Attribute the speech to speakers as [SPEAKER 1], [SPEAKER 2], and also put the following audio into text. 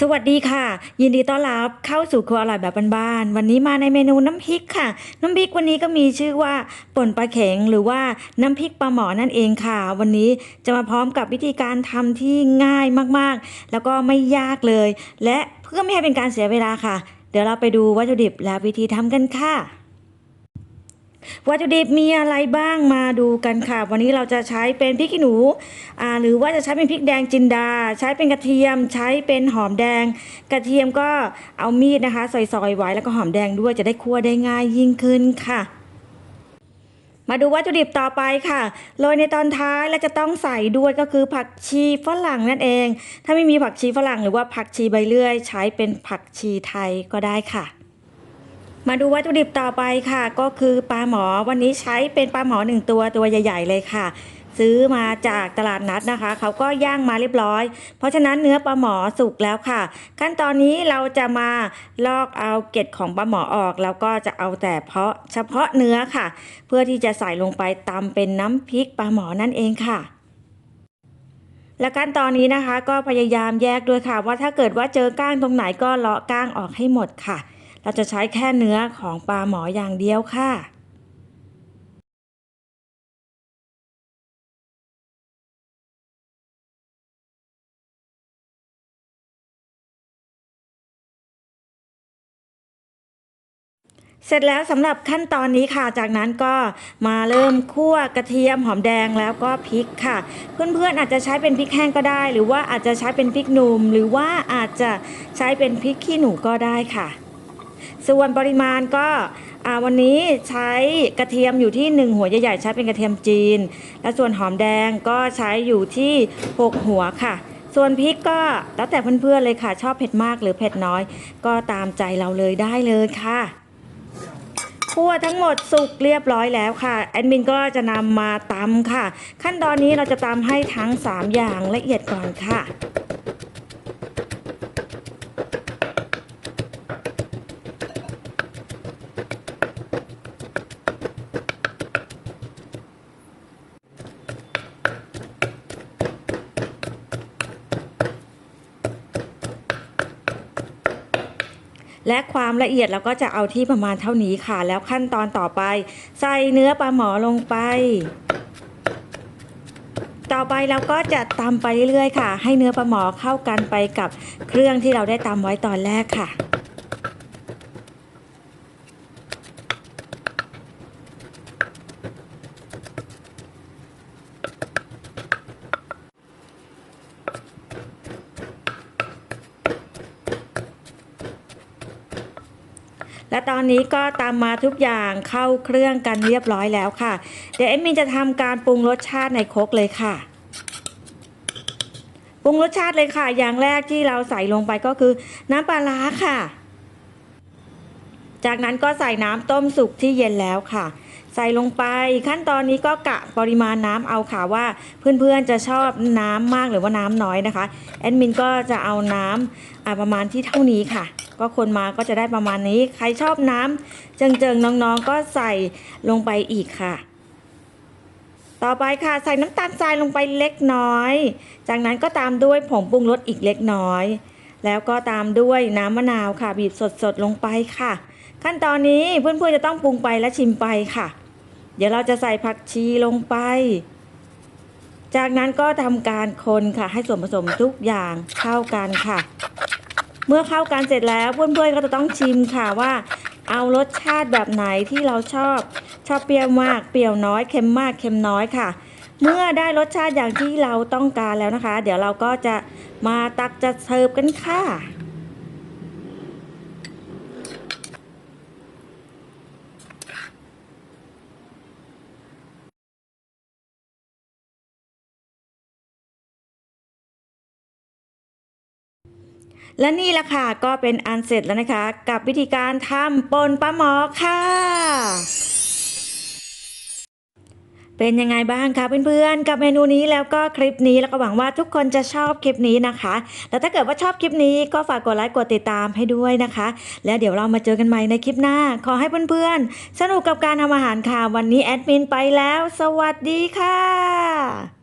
[SPEAKER 1] สวัสดีค่ะ ยินดีต้อนรับเข้าสู่ครัวอร่อยแบบบ้านๆวันนี้มาในเมนูน้ำพริกค่ะ น้ำพริกวันนี้ก็มีชื่อว่าป่นปลาเข็งหรือว่าน้ำพริกปลาหมอนั่นเองค่ะ วันนี้จะมาพร้อมกับวิธีการทำที่ง่ายมากๆ แล้วก็ไม่ยากเลย และเพื่อไม่ให้เป็นการเสียเวลาค่ะ เดี๋ยวเราไปดูวัตถุดิบและวิธีทำกันค่ะ วัตถุดิบมีอะไรบ้างมาดูกันค่ะ วันนี้เราจะใช้เป็นพริกขี้หนูอ่าหรือว่าจะใช้เป็นพริกแดงจินดา ใช้เป็นกระเทียม ใช้เป็นหอมแดง กระเทียมก็เอามีดนะคะซอยๆไว้แล้วก็หอมแดงด้วยจะได้คั่วได้ง่ายยิ่งขึ้นค่ะมาดูวัตถุดิบต่อไปค่ะโรยในตอนท้ายและจะต้องใส่ด้วยก็คือผักชีฝรั่งนั่นเอง ถ้าไม่มีผักชีฝรั่งหรือว่าผักชีใบเลื่อย ใช้เป็นผักชีไทยก็ได้ค่ะ มาดูวัตถุดิบต่อไปค่ะ ก็คือปลาหมอวันนี้ใช้เป็นปลาหมอหนึ่งตัวตัวใหญ่ ๆ เลยค่ะ ซื้อมาจากตลาดนัดนะคะ เขาก็ย่างมาเรียบร้อย เพราะฉะนั้นเนื้อปลาหมอสุกแล้วค่ะ ขั้นตอนนี้เราจะมาลอกเอาเกล็ดของปลาหมอออก แล้วก็จะเอาแต่เพาะเฉพาะเนื้อค่ะ เพื่อที่จะใส่ลงไปตำเป็นน้ำพริกปลาหมอนั่นเองค่ะและขั้นตอนนี้นะคะ ก็พยายามแยกด้วยค่ะ ว่าถ้าเกิดว่าเจอก้างตรงไหนก็เลาะก้างออกให้หมดค่ะ เราจะใช้แค่เนื้อของปลาหมออย่างเดียวค่ะ เสร็จแล้วสำหรับขั้นตอนนี้ค่ะ จากนั้นก็มาเริ่มคั่วกระเทียมหอมแดงแล้วก็พริกค่ะ เพื่อนๆอาจจะใช้เป็นพริกแห้งก็ได้ หรือว่าอาจจะใช้เป็นพริกหนุ่ม หรือว่าอาจจะใช้เป็นพริกขี้หนูก็ได้ค่ะ ส่วนปริมาณก็วันนี้ใช้กระเทียมอยู่ที่ 1 หัวใหญ่ๆใช้เป็นกระเทียมจีน และส่วนหอมแดงก็ใช้อยู่ที่ 6 หัวค่ะ ส่วนพริกก็แล้วแต่เพื่อนๆเลยค่ะ ชอบเผ็ดมากหรือเผ็ดน้อย ก็ตามใจเราเลยได้เลยค่ะคั่วทั้งหมดสุกเรียบร้อยแล้วค่ะแอดมินก็จะนำมาตำค่ะ ขั้นตอนนี้เราจะตำให้ทั้ง 3 อย่างละเอียดก่อนค่ะ และความละเอียดเราก็จะเอาที่ประมาณเท่านี้ค่ะ แล้วขั้นตอนต่อไป ใส่เนื้อปลาหมอลงไป ต่อไปเราก็จะตำไปเรื่อยๆค่ะ ให้เนื้อปลาหมอเข้ากันไปกับเครื่องที่เราได้ตำไว้ตอนแรกค่ะ และตอนนี้ก็ตามมาทุกอย่างเข้าเครื่องกันเรียบร้อยแล้วค่ะ เดี๋ยวเอ็มมินจะทำการปรุงรสชาติในครกเลยค่ะปรุงรสชาติเลยค่ะ อย่างแรกที่เราใส่ลงไปก็คือน้ำปลาร้าค่ะ จากนั้นก็ใส่น้ำต้มสุกที่เย็นแล้วค่ะ ใส่ลงไปขั้นตอนนี้ก็กะปริมาณน้ำเอาค่ะว่าเพื่อนๆจะชอบน้ำมากหรือว่าน้ำน้อยนะคะ แอดมินก็จะเอาน้ำประมาณที่เท่านี้ค่ะ ก็คนมาก็จะได้ประมาณนี้ ใครชอบน้ำเจิงๆน้องๆก็ใส่ลงไปอีกค่ะ ต่อไปค่ะใส่น้ำตาลทรายลงไปเล็กน้อย จากนั้นก็ตามด้วยผงปรุงรสอีกเล็กน้อย แล้วก็ตามด้วยน้ำมะนาวค่ะ บีบสดๆลงไปค่ะ ขั้นตอนนี้เพื่อนๆจะต้องปรุงไปและชิมไปค่ะ เดี๋ยวเราจะใส่ผักชีลงไปจากนั้นก็ทำการคนค่ะให้ส่วนผสมทุกอย่างเข้ากันค่ะ เมื่อเข้ากันเสร็จแล้วเพื่อนๆก็จะต้องชิมค่ะว่า เอารสชาติแบบไหนที่เราชอบ ชอบเปรี้ยวมากเปรี้ยวน้อยเค็มมากเค็มน้อยค่ะ เมื่อได้รสชาติอย่างที่เราต้องการแล้วนะคะ เดี๋ยวเราก็จะมาตักจะเสิร์ฟกันค่ะ และนี่แหละค่ะก็เป็นอันเสร็จแล้วนะคะ กับวิธีการทำปนปลาหมอค่ะ เป็นยังไงบ้างคะเพื่อนๆ กับเมนูนี้แล้วก็คลิปนี้แล้วก็หวังว่าทุกคนจะชอบคลิปนี้นะคะ แล้วถ้าเกิดว่าชอบคลิปนี้ก็ฝากกดไลค์กดติดตามให้ด้วยนะคะ แล้วเดี๋ยวเรามาเจอกันใหม่ในคลิปหน้า ขอให้เพื่อนๆ สนุกกับการทำอาหารค่ะวันนี้แอดมินไปแล้ว สวัสดีค่ะ